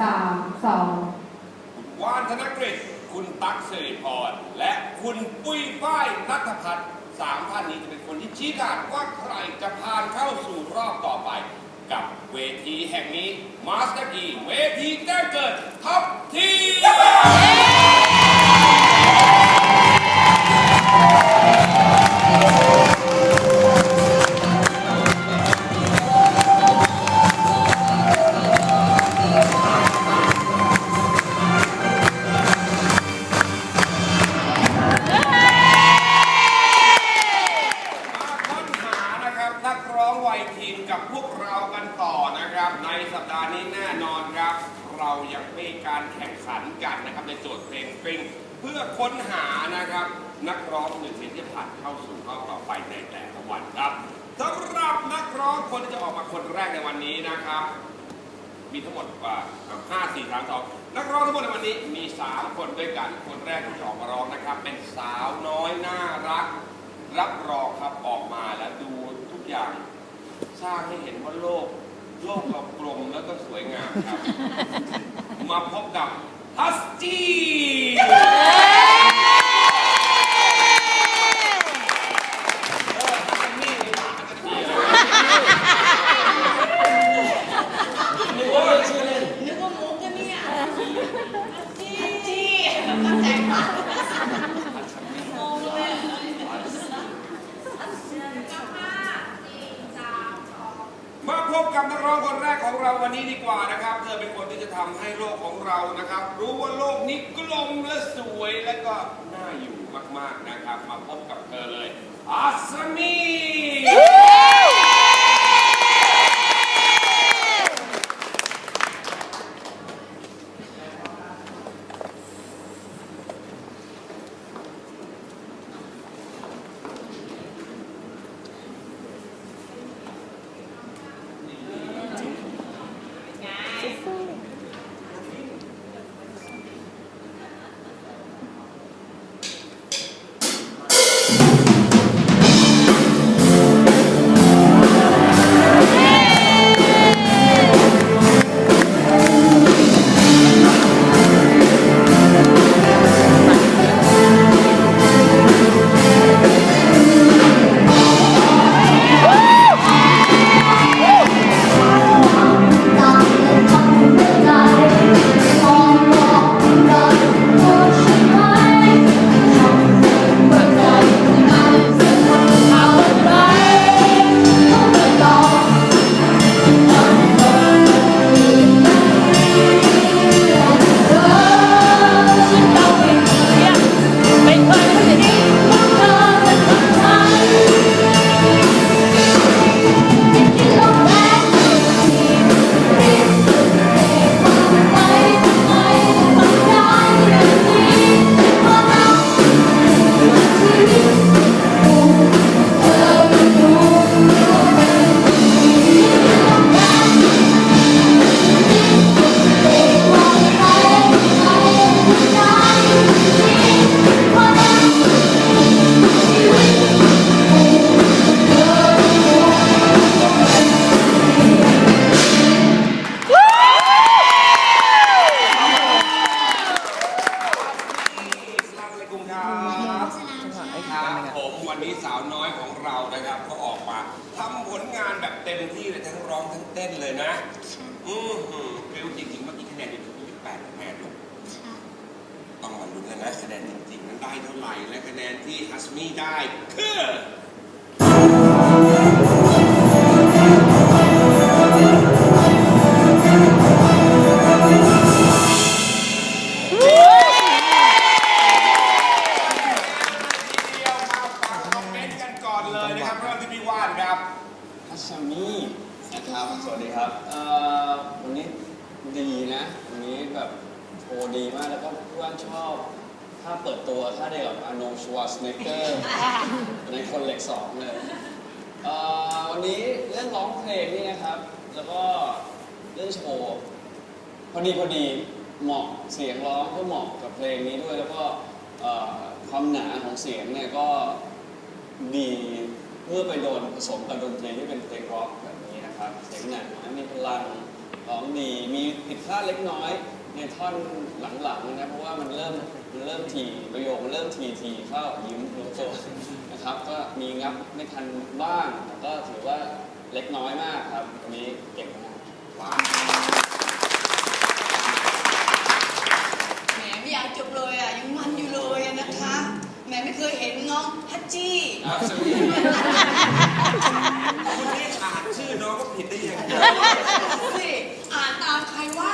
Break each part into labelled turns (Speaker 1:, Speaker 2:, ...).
Speaker 1: สามสอง
Speaker 2: คุณวานธนกฤษคุณตั๊กสิริพรและคุณปุ้ยฝ้ายนัทพัฒน์สามท่านนี้จะเป็นคนที่ชี้ขาดว่าใครจะผ่านเข้าสู่รอบต่อไป กับเวทีแห่งนี้มาสเตอร์กีเวทีแจ้งเกิดท็อป เรากันต่อนะครับ ในสัปดาห์นี้แน่นอนครับ เรายังมีการแข่งขันกันนะครับในโจทย์เพลงปริงเพื่อค้นหานะครับ นักร้องหนึ่งที่ผ่านเข้าสู่รอบต่อไปในแต่ละวันครับสำหรับนักร้องคนที่จะออกมาคนแรกในวันนี้นะครับ มีทั้งหมดว่าห้าสี่สามสองนักร้องทั้งหมดในวันนี้มี 3 คนด้วยกันคนแรกที่จะออกมาร้องนะครับ เป็นสาวน้อยน่ารัก รับรองครับออกมาแล้วดูทุกอย่าง สร้างให้เห็นว่าโลก โลกเรากลมแล้วก็สวยงามครับ มาพบกับฮัสจี้นึกว่าชื่อเล่น
Speaker 3: นึกว่ามุกกันเนี่ยจี้จี้เข้าใจปะงงเลย
Speaker 2: มา พบกับนักร้องคนแรกของเราวันนี้ดีกว่านะครับ เธอเป็นคนที่จะทำให้โลกของเรานะครับ รู้ว่าโลกนี้กลมและสวยและก็น่าอยู่มากๆนะครับ มาพบกับเธอเลยอาสมี นะอือหือฟิวจริงๆเมื่อกี้คะแนนอยู่ที่แปดคะแนนลูกต้องมาลุ้นกันนะคะแนนจริงๆนั้นได้เท่าไหร่และคะแนนที่ฮัสมีได้คือเดียวมาฟังคอมเมนต์กันก่อนเลยนะครับเริ่มที่พี่ว่านครับ
Speaker 4: ฮัสซามิ นะครับ สวัสดีครับเอ่อวันนี้ดีนะ วันนี้แบบโชว์ดีมากแล้วก็เพื่อนชอบ ถ้าเปิดตัวถ้าเดียวกับอาโนชวาสเนเกอร์ในคนเหล็กสองเลยเอ่อวันนี้เรื่องร้องเพลงนี่นะครับ แล้วก็เรื่องโชว์พอดีพอดีเหมาะเสียงร้องก็เหมาะกับเพลงนี้ด้วย แล้วก็เอ่อความหนาของเสียงเนี่ยก็ดี เมื่อไปโดนผสมกับดนตรีที่เป็นเพลงร็อกแบบนี้นะครับเสียงหนามีพลังร้องดีมีผิดพลาดเล็กน้อยในท่อนหลังๆนะเพราะว่ามันเริ่มมันเริ่มทีประโยคมันเริ่มทีทีเข้ายิ้มรู้ตัวนะครับก็มีงับไม่ทันบ้างแต่ก็ถือว่าเล็กน้อยมากครับวันนี้เก่งมาก
Speaker 3: แหมไม่อยากจบเลยอะยังมันอยู่เลยนะคะแหมไม่เคยเห็นน้องฮัจจี้
Speaker 2: อัศวีคุณนี่อ่านชื่อน้องก็ผิดได้ยังไง
Speaker 3: สิอ่านตามใครว่า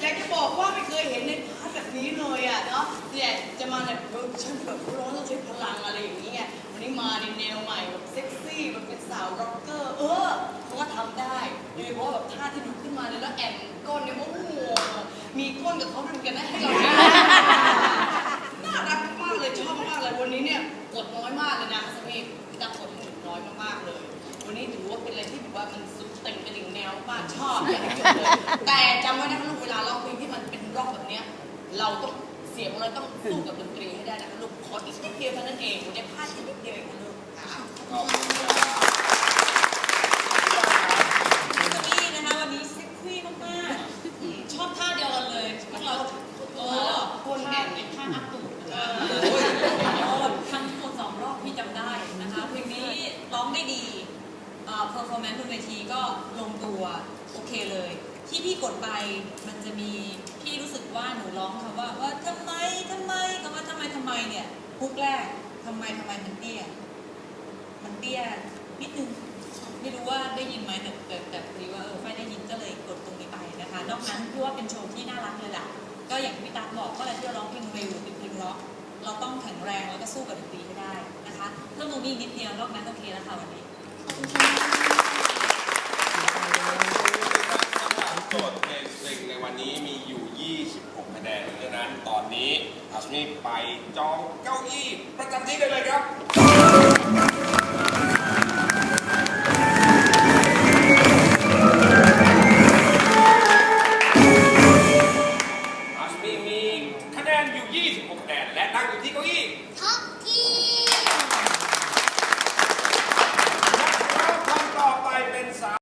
Speaker 3: อยากจะบอกว่าไม่เคยเห็นในพาร์ทแบบนี้เลยอะเนาะเนี่ยจะมาแบบฉันแบบร้องต้องใช้พลังอะไรอย่างนี้ไงวันนี้มาในแนวใหม่แบบเซ็กซี่แบบเป็นสาวร็อกเกอร์เออเขาก็ทำได้โดยเฉพาะแบบท่าที่ดูขึ้นมาเนี่ยแล้วแอนก้นเนี่ยโอ้โหมีก้นกับเขาด้วมกันนะให้เรา ต้องเสียงเราต้องสู้กับดนตรีให้ได้นะคะลูกขออีกนิดเดียวเท่านั้นเองวันนี้พลาดอีกนิดเดียวเองนะลูกค่ะ
Speaker 2: ขอบคุณครับ
Speaker 1: พี่นะคะวันนี้เซ็กซี่มากๆชอบท่าเดียวกันเลยพวกเราเออ
Speaker 3: คนแอ
Speaker 1: ท่า
Speaker 3: บ
Speaker 1: เป็นท่าอัพตูดนะคะ
Speaker 3: อ
Speaker 1: โอ้ทั้งหมดสองรอบพี่จำได้นะคะเพลงนี้ร้องได้ดีเอ่อ performance บนเวทีก็ลงตัวโอเคเลย ที่พี่กดไปมันจะมี เนี่ยฮุกแรกทำไมทำไมมันเตี้ย มันเตี้ยนิดนึง ไม่รู้ว่าได้ยินไหมแต่แต่แต่พอดีว่าเออไฟได้ยินก็เลยกดตรงนี้ไปนะคะ นอกนั้นพี่ว่าเป็นโชว์ที่น่ารักเลยล่ะ ก็อย่างที่พี่ตั๊กบอกก็เลยที่เราร้องเพลงเร็วเป็นเพลงร็อก เราต้องแข็งแรงแล้วก็สู้กับดนตรีให้ได้นะคะเพิ่มตรงนี้นิดเดียวนอกนั้นโอเคแล้วค่ะวันนี้
Speaker 2: สำ นนเพราะฉะนั้นตอนนี้อาชมีไปจองเก้าอี้ประจำที่ได้เลยครับ